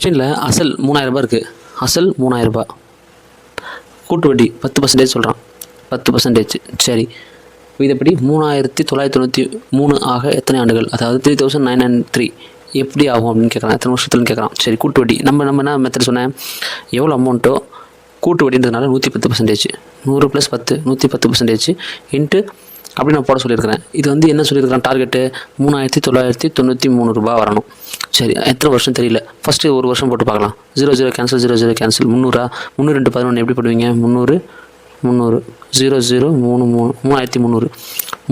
கொஸ்டினில் அசல் மூணாயிரரூபா இருக்குது அசல் மூணாயிரரூபா கூட்டு வட்டி பத்து பர்சன்டேஜ் சொல்கிறான் பத்து பர்சன்டேஜ் சரி. இதப்படி மூணாயிரத்தி தொள்ளாயிரத்தி தொண்ணூற்றி மூணு ஆக எத்தனை ஆண்டுகள்? அதாவது three thousand nine nine three எப்படி ஆகும் அப்படின்னு கேட்குறான் எத்தனை வருஷத்துலன்னு கேட்குறான் சரி கூட்டு வட்டி. நம்ம நம்ம என்ன மெத்தட் சொன்னேன்? எவ்வளோ அமௌண்ட்டோ கூட்டு வட்டின்றதுனால நூற்றி பத்து பர்சன்டேஜ் நூறு ப்ளஸ் பத்து நூற்றி பத்து பர்சன்டேஜ் இன்ட்டு அப்படி நான் போட சொல்லியிருக்கிறேன். இது வந்து என்ன சொல்லியிருக்கிறேன்? டார்கெட்டு மூணாயிரத்தி தொள்ளாயிரத்தி தொண்ணூற்றி மூணு ரூபா வரணும். சரி எத்தனை வருஷம் தெரியல. ஃபஸ்ட்டு ஒரு வருஷம் போட்டு பார்க்கலாம். Zero zero cancel zero zero cancel முந்நூறா? முந்நூறு ரெண்டு பதினொன்று எப்படி போடுவீங்க? முந்நூறு முந்நூறு. ஜீரோ ஜீரோ மூணு மூணு. மூணாயிரத்தி முந்நூறு.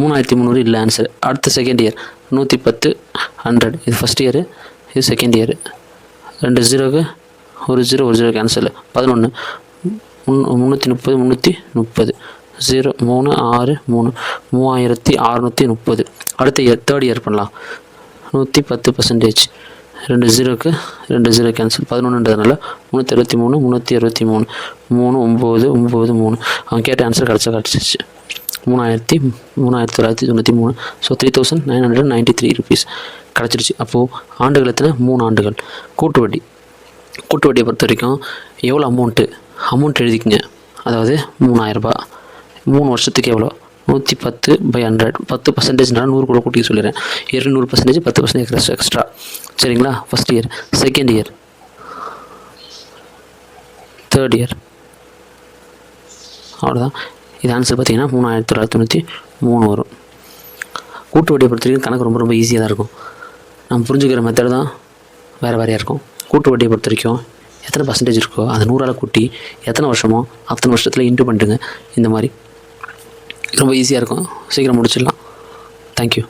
மூணாயிரத்தி முந்நூறு இல்லை ஆன்சர் அடுத்த செகண்ட் இயர் நூற்றி பத்து ஹண்ட்ரட் இது ஃபஸ்ட் இயரு இது செகண்ட் இயரு ரெண்டு ஜீரோக்கு ஒரு ஜீரோ ஒரு ஜீரோ கேன்சல் பதினொன்று முன் முந்நூற்றி முப்பது முந்நூற்றி முப்பது. ஜீரோ மூணு ஆறு மூணு மூவாயிரத்தி அறநூற்றி முப்பது. அடுத்த இயர் தேர்ட் இயர் பண்ணலாம். நூற்றி பத்து பர்சன்டேஜ் ரெண்டு ஜீரோக்கு ரெண்டு ஜீரோ கேன்சல் பதினொன்றுன்றதுனால முந்நூற்றி அறுபத்தி மூணு முந்நூற்றி அறுபத்தி மூணு. மூணு ஒம்பது ஒம்பது மூணு. அவன் கேட்ட ஆன்சர் கிடச்சா கிடச்சிச்சு மூணாயிரத்தி மூணாயிரத்தி தொள்ளாயிரத்தி தொண்ணூற்றி மூணு. So three thousand nine hundred ninety three rupees கிடச்சிருச்சு. அப்போது ஆண்டுகள் எத்தனை? மூணு ஆண்டுகள். கூட்டு வட்டி. கூட்டு வட்டியை பொறுத்த வரைக்கும் எவ்வளோ அமௌண்ட்டு அமௌண்ட் எழுதிக்கங்க. அதாவது மூணாயிரரூபா மூணு வருஷத்துக்கு எவ்வளோ? நூற்றி பத்து பை ஹண்ட்ரட் பத்து பர்சன்டேஜ்னால நூறு கூட கூட்டி சொல்லிடுறேன். இருநூறு பர்சன்டேஜ் பத்து பர்சன்டேஜ் எக்ஸ்ட்ரா சரிங்களா? First year second year third year அவ்வளோதான் இது ஆன்சர் பார்த்தீங்கன்னா மூணாயிரத்தி தொள்ளாயிரத்தி தொண்ணூற்றி மூணு வரும். கூட்டு வட்டியை பொறுத்த வரைக்கும் கணக்கு ரொம்ப ரொம்ப ஈஸியாக தான் இருக்கும். நம்ம புரிஞ்சுக்கிற மெத்தட் தான் வேறு வேறையாக இருக்கும். கூட்டு வட்டியை பொறுத்த வரைக்கும் எத்தனை பர்சன்டேஜ் இருக்கோ அதை நூறால் கூட்டி எத்தனை வருஷமோ அத்தனை வருஷத்தில் இன்ட்டு பண்ணிட்டுங்க இந்த மாதிரி ரொம்ப ஈஸியாக இருக்கும். சீக்கிரம் முடிச்சிடலாம். தேங்க்யூ